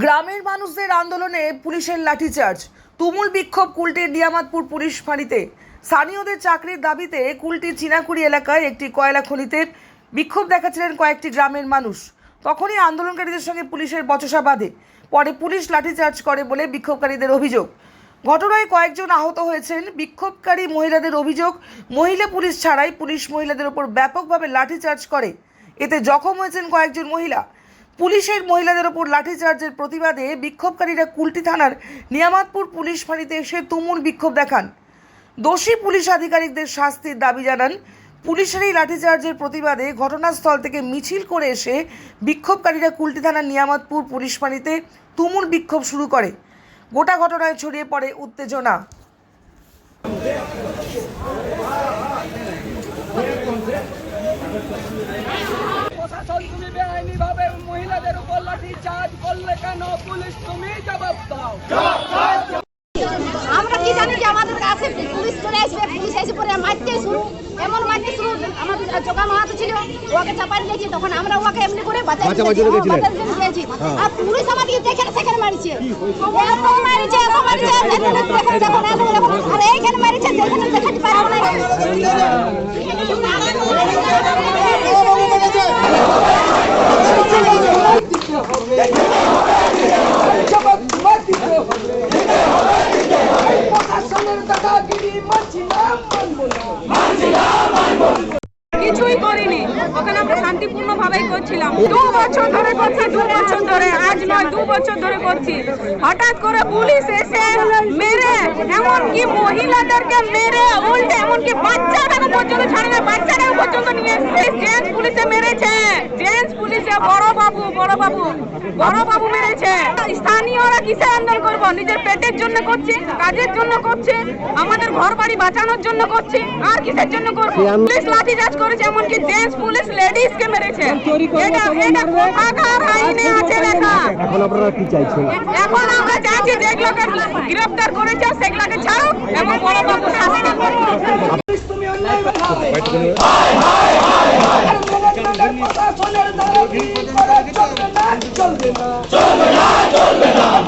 গ্রামের মানুষদের আন্দোলনে পুলিশের লাঠিচার্জ। তুমুল বিক্ষোভ কুলটির নিয়ামতপুর পুলিশ ফাঁড়িতে। স্থানীয়দের চাকরির দাবিতে কুলটির চিনাকুড়ি এলাকায় একটি কয়লা খনিতে বিক্ষোভ দেখাচ্ছিলেন কয়েকটি গ্রামের মানুষ। তখনই আন্দোলনকারীদের সঙ্গে পুলিশের বচসা বাঁধে। পরে পুলিশ লাঠিচার্জ করে বলে বিক্ষোভকারীদের অভিযোগ। ঘটনায় কয়েকজন আহত হয়েছেন। বিক্ষোভকারী মহিলাদের অভিযোগ, মহিলা পুলিশ ছাড়াই পুলিশ মহিলাদের ওপর ব্যাপকভাবে লাঠিচার্জ করে। এতে জখম হয়েছেন কয়েকজন মহিলা। পুলিশের মহিলাদের ওপর লাঠিচার্জের প্রতিবাদে বিক্ষোভকারীরা কুলটি থানার নিয়ামাতপুর পুলিশ ফাঁড়িতে এসে তুমুল বিক্ষোভ দেখান। দোষী পুলিশ আধিকারিকদের শাস্তির দাবি জানান। পুলিশের এই লাঠিচার্জের প্রতিবাদে ঘটনাস্থল থেকে মিছিল করে এসে বিক্ষোভকারীরা কুলটি থানার নিয়ামতপুর পুলিশ ফাঁড়িতে তুমুল বিক্ষোভ শুরু করে। গোটা ঘটনায় ছড়িয়ে পড়ে উত্তেজনা। প্রশাসন তুমি বেআইনি ভাবে মহিলাদের উপর লাঠি চার্জ করলে কেন? পুলিশ তুমি জবাব দাও। আমরা কি আমাদের কাছে পুলিশ চলে আসবে পুলিশ এসে পরে মারতে শুরু। এমন মারতে শুরু আমাদের জোগা মাহাতো ছিল ওকে চাপাই দিয়েছি তখন আমরা ওকে এমনি করে বাঁচাই আর পুলিশ আমাদের যেখানে সেখানে মারিছে। মারিছে মারিছে যেখানে যেখানে দেখুন এত দেখুন আর এইখানে মারিছে যেখানে দেখাতে পারব না জবাব তোমাকে দিতে হবে প্রশাসনের দাদাগিরি না কিছুই করিনি। ওখানে আমরা করছিলাম। দু বছর ধরে করছে, দু বছর ধরে। আজ নয়, দু বছর ধরে করছি। হঠাৎ করে পুলিশ এসে মেরে, এমনকি মহিলাদেরকে মেরে, উল্টে, এমনকি বাচ্চাটাকে পর্যন্ত ছাড়ে না পর্যন্ত নিয়ে জেন্টস পুলিশে মেরেছে। জেন্টস পুলিশে বড় বড় বাবু বড় বাবু মেরেছে। স্থানীয়রা কিসে আন্দোলন করব? নিজের পেটের জন্য করছে কাজের জন্য করছে আমাদের ঘর বাড়ি বাঁচানোর জন্য করছে আর কিসের জন্য করব? পুলিশ লাঠিচার্জ করেছে এমনকি জেন্টস পুলিশ লেডিস কে মেরেছে এটা এটা কোথাকার আইনে আছে লেখা এখন আপনারা কি চাইছেন? এখন আমরা চাইছি যেগুলোকে গ্রেফতার করেছে সেগুলোকে ছাড়ো এবং বড় বাবু শাস্তি করো তুমি অন্যায় কথা চলে না চলবে না চলবে না।